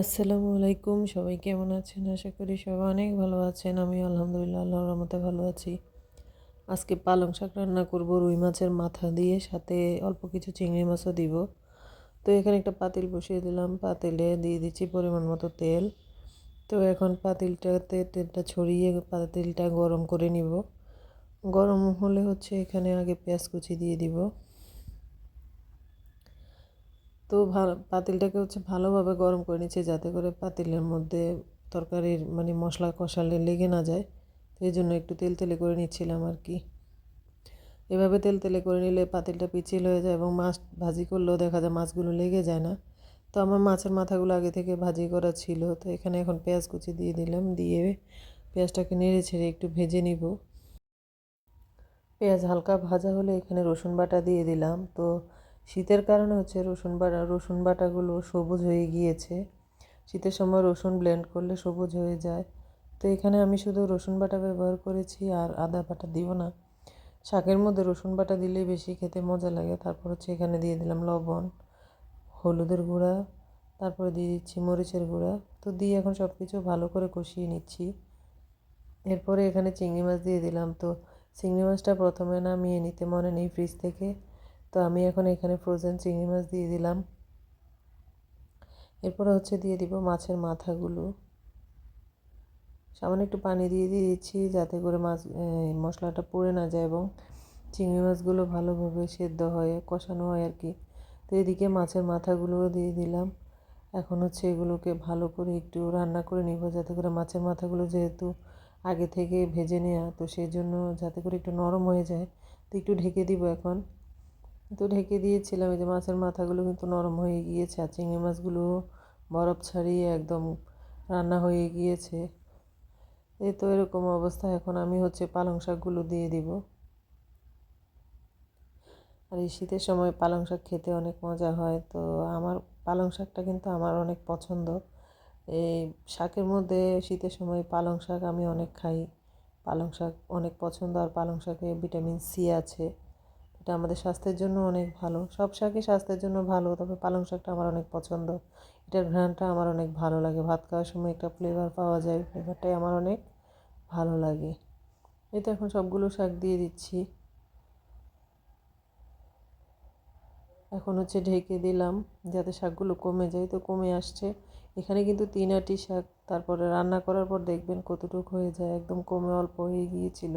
আসসালামু আলাইকুম, সবাই কেমন আছেন? আশা করি সবাই অনেক ভালো আছেন। আমি আলহামদুলিল্লাহ, আল্লাহর রহমতে ভালো আছি। আজকে পালং শাক রান্না করব, রুই মাছের মাথা দিয়ে, সাথে অল্প কিছু চিংড়ি মাছও দিব। তো এখানে একটা পাতিল বসিয়ে দিলাম। পাতিলে দিয়ে দিচ্ছি পরিমাণ মতো তেল। তো এখন পাতিলটাতে তেলটা ছড়িয়ে পাতিলটা গরম করে নিব। গরম হলে হচ্ছে এখানে আগে পেঁয়াজ কুচি দিয়ে দিব। তো পাতিলটাকে হচ্ছে ভালোভাবে গরম করে নিচ্ছি যাতে করে পাতিলের মধ্যে তরকারির মানে মশলা কষালে লেগে না যায়। তো এই জন্য একটু তেল তেলে করে নিচ্ছিলাম আর কি। এভাবে তেল তেলে করে নিলে পাতিলটা পিছিল হয়ে যায় এবং মাছ ভাজি করলেও দেখা যায় মাছগুলো লেগে যায় না। তো আমার মাছের মাথাগুলো আগে থেকে ভাজি করা ছিল, তো এখানে এখন পেঁয়াজ কুচি দিয়ে দিলাম, দিয়ে পেঁয়াজটাকে নেড়ে ছেড়ে একটু ভেজে নিব। পেঁয়াজ হালকা ভাজা হলে এখানে রসুন বাটা দিয়ে দিলাম। তো শীতের কারণে হচ্ছে রসুন বাটা, রসুন বাটাগুলো সবুজ হয়ে গিয়েছে। শীতের সময় রসুন ব্লেন্ড করলে সবুজ হয়ে যায়। তো এখানে আমি শুধু রসুন বাটা ব্যবহার করেছি আর আদা বাটা দিব না। শাকের মধ্যে রসুন বাটা দিলেই বেশি খেতে মজা লাগে। তারপর হচ্ছে এখানে দিয়ে দিলাম লবণ, হলুদের গুঁড়া, তারপরে দিয়ে দিচ্ছি মরিচের গুঁড়া। তো দিয়ে এখন সব কিছু ভালো করে কষিয়ে নিচ্ছি। এরপরে এখানে চিংড়ি মাছ দিয়ে দিলাম। তো চিংড়ি মাছটা প্রথমে নামিয়ে নিতে মনে নেই ফ্রিজ থেকে। তো আমি এখন এখানে ফ্রোজেন চিংড়ি মাছ দিয়ে দিলাম। এরপরে হচ্ছে দিয়ে দিব মাছের মাথাগুলো। সামান্য একটু পানি দিয়ে দিয়ে দিচ্ছি যাতে করে মাছ মশলাটা পুড়ে না যায় এবং চিংড়ি মাছগুলো ভালোভাবে সেদ্ধ হয়, কষানো হয় আর কি। তো এদিকে মাছের মাথাগুলোও দিয়ে দিলাম। এখন হচ্ছে এগুলোকে ভালো করে একটু রান্না করে নিব যাতে করে মাছের মাথাগুলো যেহেতু আগে থেকে ভেজে নেওয়া তো সেই জন্য যাতে করে একটু নরম হয়ে যায়। তো একটু ঢেকে দিব এখন। তো ঢেকে দিয়েছিলাম, এই যে মাছের মাথাগুলো কিন্তু নরম হয়ে গিয়েছে আর চিংড়ি মাছগুলো বরফ ছাড়িয়ে একদম রান্না হয়ে গিয়েছে। এই তো এরকম অবস্থা, এখন আমি হচ্ছে পালং শাকগুলো দিয়ে দিব। আর এই শীতের সময় পালং শাক খেতে অনেক মজা হয়, তো আমার পালং শাকটা কিন্তু আমার অনেক পছন্দ। এই শাকের মধ্যে শীতের সময় পালং শাক আমি অনেক খাই, পালং শাক অনেক পছন্দ আর পালং শাকে ভিটামিন সি আছে। এটা আমাদের স্বাস্থ্যের জন্য অনেক ভালো। সব শাকই স্বাস্থ্যের জন্য ভালো, তবে পালং শাকটা আমার অনেক পছন্দ। এটার ঘ্রাণটা আমার অনেক ভালো লাগে। ভাত খাওয়ার সময় একটা ফ্লেভার পাওয়া যায় ফ্লেভারটাই আমার অনেক ভালো লাগে। এই তো এখন সবগুলো শাক দিয়ে দিচ্ছি। এখন হচ্ছে ঢেকে দিলাম, যাতে শাকগুলো কমে যায়। তো কমে আসছে। এখানে কিন্তু তিন আটি শাক, তারপরে রান্না করার পর দেখবেন কতটুকু হয়ে যায়। একদম কমে অল্প হয়ে গিয়েছিল।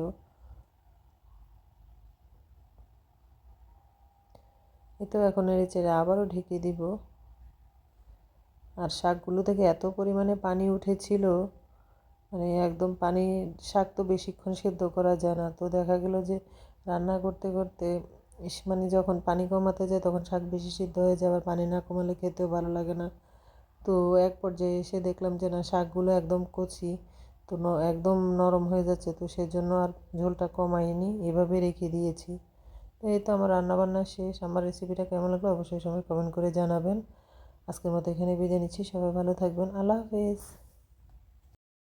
এতো এখন এড়ে চেড়ে আবারও ঢেকে দিব। আর শাকগুলো থেকে এত পরিমাণে পানি উঠেছিল মানে একদম পানি শাক তো বেশিক্ষণ সেদ্ধ করা যায় না। তো দেখা গেল যে রান্না করতে করতে মানে যখন পানি কমাতে যায় তখন শাক বেশি সিদ্ধ হয়ে যায়, আবার পানি না কমালে খেতেও ভালো লাগে না। তো এক পর্যায়ে এসে দেখলাম যে না, শাকগুলো একদম কচি, তো একদম নরম হয়ে যাচ্ছে। তো সেজন্য আর ঝোলটা কমাইনি, এভাবে রেখে দিয়েছি। তো এই তো আমার রান্নাবান্না শেষ। আমার রেসিপিটা কেমন লাগল অবশ্যই সবাই কমেন্ট করে জানাবেন। আজকের মতো এখানে বিদায় নিচ্ছি। সবাই ভালো থাকবেন। আল্লাহ হাফেজ।